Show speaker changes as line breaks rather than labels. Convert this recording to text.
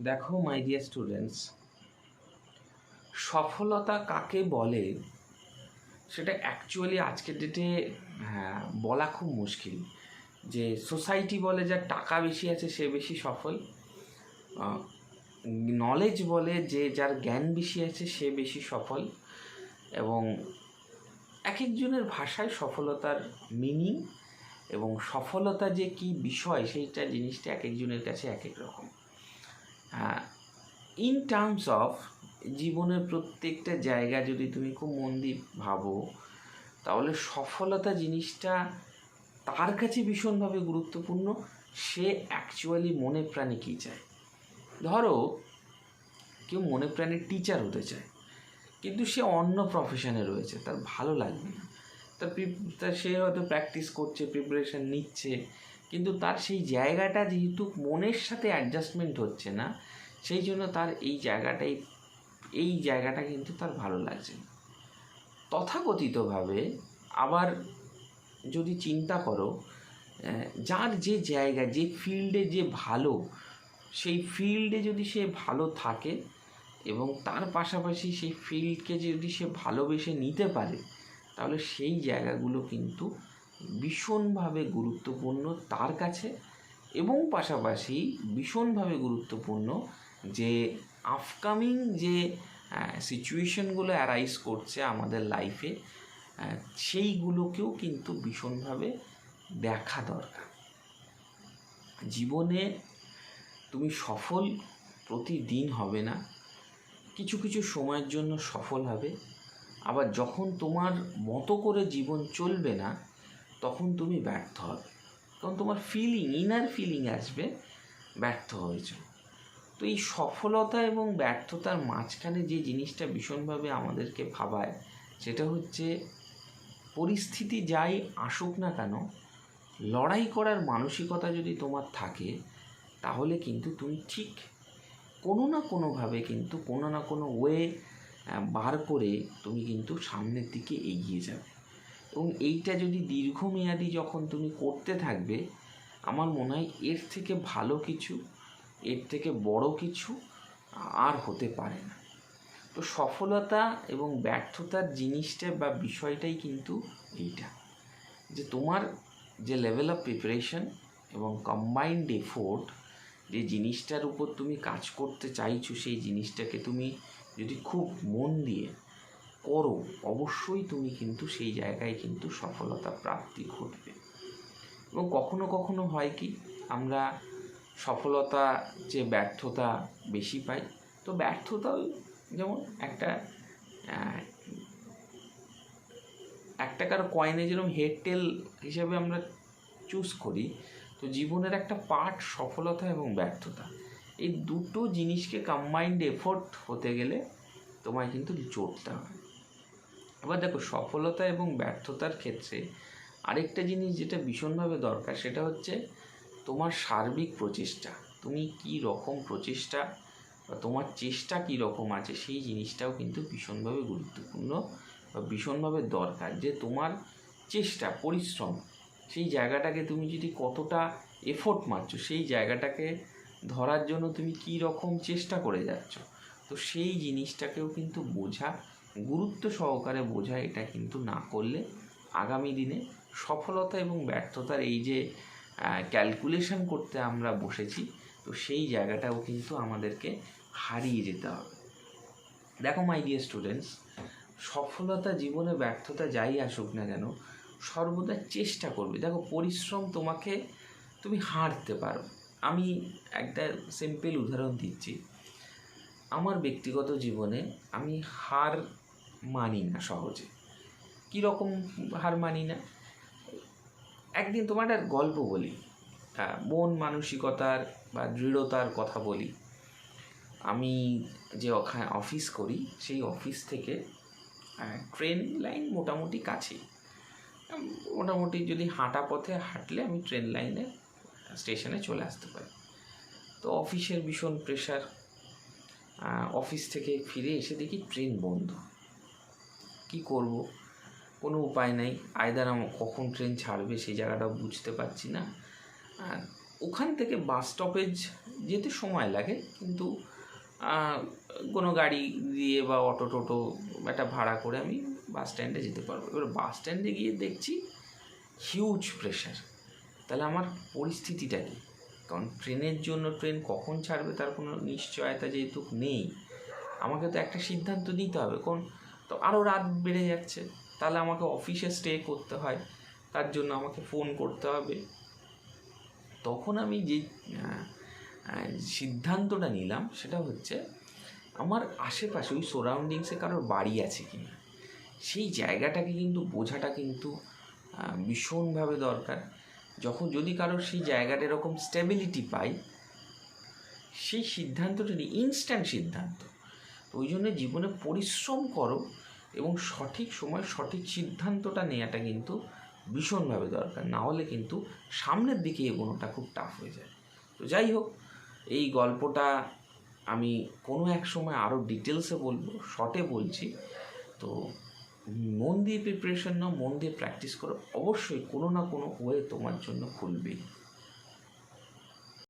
দেখো my dear students সফলতা কাকে বলে সেটা অ্যাকচুয়ালি আজকের ডেটে হ্যাঁ বলা খুব মুশকিল। যে সোসাইটি বলে যার টাকা বেশি আছে, সে বেশি সফল। নলেজ বলে যে যার জ্ঞান বেশি আছে, সে বেশি সফল। এবং এক একজনের ভাষায় সফলতার মিনিং এবং সফলতা যে কি বিষয়, সেইটা জিনিসটা এক একজনের কাছে এক এক রকম। ইন টার্মস অফ জীবনের প্রত্যেকটা জায়গা যদি তুমি খুব মন দিয়ে ভাবো, তাহলে সফলতা জিনিসটা তার কাছে ভীষণভাবে গুরুত্বপূর্ণ। সে অ্যাকচুয়ালি মনে প্রাণে কী চায়? ধরো, কেউ মনে প্রাণে টিচার হতে চায়, কিন্তু সে অন্য প্রফেশনে রয়েছে, তার ভালো লাগবে না। তার তার সে হয়তো প্র্যাকটিস করছে প্রিপারেশন নিচ্ছে কিন্তু তার সেই জায়গাটা যেহেতু মনের সাথে অ্যাডজাস্টমেন্ট হচ্ছে না, সেই জন্য তার এই জায়গাটাই, এই জায়গাটা কিন্তু তার ভালো লাগছে তথাকথিতভাবে আবার যদি চিন্তা করো যার যে জায়গা, যে ফিল্ডে যে ভালো, সেই ফিল্ডে যদি সে ভালো থাকে এবং তার পাশাপাশি সেই ফিল্ডকে যদি সে ভালোবেসে নিতে পারে, তাহলে সেই জায়গাগুলো কিন্তু ভীষণভাবে গুরুত্বপূর্ণ তার কাছে এবং পাশাপাশি ভীষণভাবে গুরুত্বপূর্ণ যে আপকামিং যে সিচুয়েশনগুলো অ্যারাইজ করছে আমাদের লাইফে সেইগুলোকেও কিন্তু ভীষণভাবে দেখা দরকার। জীবনে তুমি সফল প্রতিদিন হবে না, কিছু কিছু সময়ের জন্য সফল হবে, আবার যখন তোমার মতো করে জীবন চলবে না তখন তুমি ব্যর্থ হবে। তখন তোমার ফিলিং ইনার ফিলিং আসবে, ব্যর্থ হয়েছ। তো এই সফলতা এবং ব্যর্থতার মাঝখানে যে জিনিসটা ভীষণভাবে আমাদেরকে ভাবায়, সেটা হচ্ছে পরিস্থিতি যাই আসুক না কেন, লড়াই করার মানসিকতা যদি তোমার থাকে, তাহলে কিন্তু তুমি ঠিক কোনো না কোনোভাবে কিন্তু কোনো না কোনো ওয়ে বার করে তুমি কিন্তু সামনের দিকে এগিয়ে যাবে। এবং এইটা যদি দীর্ঘমেয়াদি যখন তুমি করতে থাকবে, আমার মনে হয় এর থেকে ভালো কিছু, এর থেকে বড় কিছু আর হতে পারে না। তো সফলতা এবং ব্যর্থতার জিনিসটা বা বিষয়টাই কিন্তু এইটা। যে তোমার যে লেভেল অফ প্রিপারেশন এবং কম্বাইন্ড এফোর্ট যে জিনিসটার উপর তুমি কাজ করতে চাইছো, সেই জিনিসটাকে তুমি যদি খুব মন দিয়ে করো, অবশ্যই তুমি কিন্তু সেই জায়গায় কিন্তু সফলতা প্রাপ্তি ঘটবে। এবং কখনো কখনো হয় কি, আমরা সফলতা যে ব্যর্থতা বেশি পাই, তো ব্যর্থতাও যেমন একটা এক টাকার কয়েনে যেরকম হেড টেল হিসেবে আমরা চুজ করি, তো জীবনের একটা পার্ট সফলতা এবং ব্যর্থতা। এই দুটো জিনিসকে কম্বাইন্ড এফোর্ট হতে গেলে তোমায় কিন্তু চড়তে হবে এবার দেখো সফলতা এবং ব্যর্থতার ক্ষেত্রে আরেকটা জিনিস যেটা ভীষণভাবে দরকার, সেটা হচ্ছে তোমার সার্বিক প্রচেষ্টা। তুমি কি রকম প্রচেষ্টা বা তোমার চেষ্টা কী রকম আছে, সেই জিনিসটাও কিন্তু ভীষণভাবে গুরুত্বপূর্ণ বা ভীষণভাবে দরকার। যে তোমার চেষ্টা, পরিশ্রম, সেই জায়গাটাকে তুমি যদি কতটা এফোর্ট মারছো, সেই জায়গাটাকে ধরার জন্য তুমি কী রকম চেষ্টা করে যাচ্ছ, তো সেই জিনিসটাকেও কিন্তু বোঝা গুরুত্ব সহকারে বোঝা এটা কিন্তু না করলে আগামী দিনে সফলতা এবং ব্যর্থতার এই যে ক্যালকুলেশন করতে আমরা বসেছি, তো সেই জায়গাটাও কিন্তু আমাদেরকে হারিয়ে যেতে হবে। দেখো মাই ডিয়ার স্টুডেন্টস সফলতা জীবনে ব্যর্থতা যাই আসুক না কেন, সর্বদা চেষ্টা করবে। দেখো পরিশ্রম তোমাকে, তুমি হারতে পারো। আমি একটা সিম্পল উদাহরণ দিচ্ছি। আমার ব্যক্তিগত জীবনে আমি হার মানি না সহজে। কীরকম হার মানি না? একদিন তোমার একটা গল্প বলি। মন মানসিকতার বা দৃঢ়তার কথা বলি। আমি যে ওখানে অফিস করি, সেই অফিস থেকে ট্রেন লাইন মোটামুটি কাছেই মোটামুটি যদি হাঁটা পথে হাঁটলে আমি ট্রেন লাইনে, স্টেশনে চলে আসতে পারি। তো অফিসের ভীষণ প্রেশার অফিস থেকে ফিরে এসে দেখি ট্রেন বন্ধ। কি করব? কোনো উপায় নাই। আয়দার আমার কখন ট্রেন ছাড়বে সেই জায়গাটাও বুঝতে পারছি না। ওখান থেকে বাস স্টপেজ যেতে সময় লাগে, কিন্তু কোনো গাড়ি দিয়ে বা অটো টোটো একটা ভাড়া করে আমি বাস স্ট্যান্ডে যেতে পারব। এবার বাস স্ট্যান্ডে গিয়ে দেখছি হিউজ প্রেশার তাহলে আমার পরিস্থিতিটা কী? কারণ ট্রেনের জন্য ট্রেন কখন ছাড়বে তার কোনো নিশ্চয়তা যেহেতু নেই। আমাকে তো একটা সিদ্ধান্ত নিতে হবে কোন তো আরও রাত বেড়ে যাচ্ছে, তাহলে আমাকে অফিসে স্টে করতে হয়, তার জন্য আমাকে ফোন করতে হবে। তখন আমি যে সিদ্ধান্তটা নিলাম সেটা হচ্ছে, আমার আশেপাশে ওই সারাউন্ডিংসে কারোর বাড়ি আছে কি না, সেই জায়গাটাকে কিন্তু বোঝাটা কিন্তু ভীষণভাবে দরকার। যখন যদি কারোর সেই জায়গাটা এরকম স্টেবিলিটি পাই, সেই সিদ্ধান্তটা নিই ইনস্ট্যান্ট সিদ্ধান্ত। ওই জন্য জীবনে পরিশ্রম করো এবং সঠিক সময় সঠিক সিদ্ধান্তটা নেওয়াটা কিন্তু ভীষণভাবে দরকার। না হলে কিন্তু সামনের দিকে এগোনোটা খুব টাফ হয়ে যায়। তো যাই হোক, এই গল্পটা আমি কোনো এক সময় আরও ডিটেলসে বলব শর্টে বলছি। তো মন দিয়ে প্রিপারেশন নাও, মন দিয়ে প্র্যাকটিস করো। অবশ্যই কোনো না কোনো ওয়ে তোমার জন্য খুলবেই।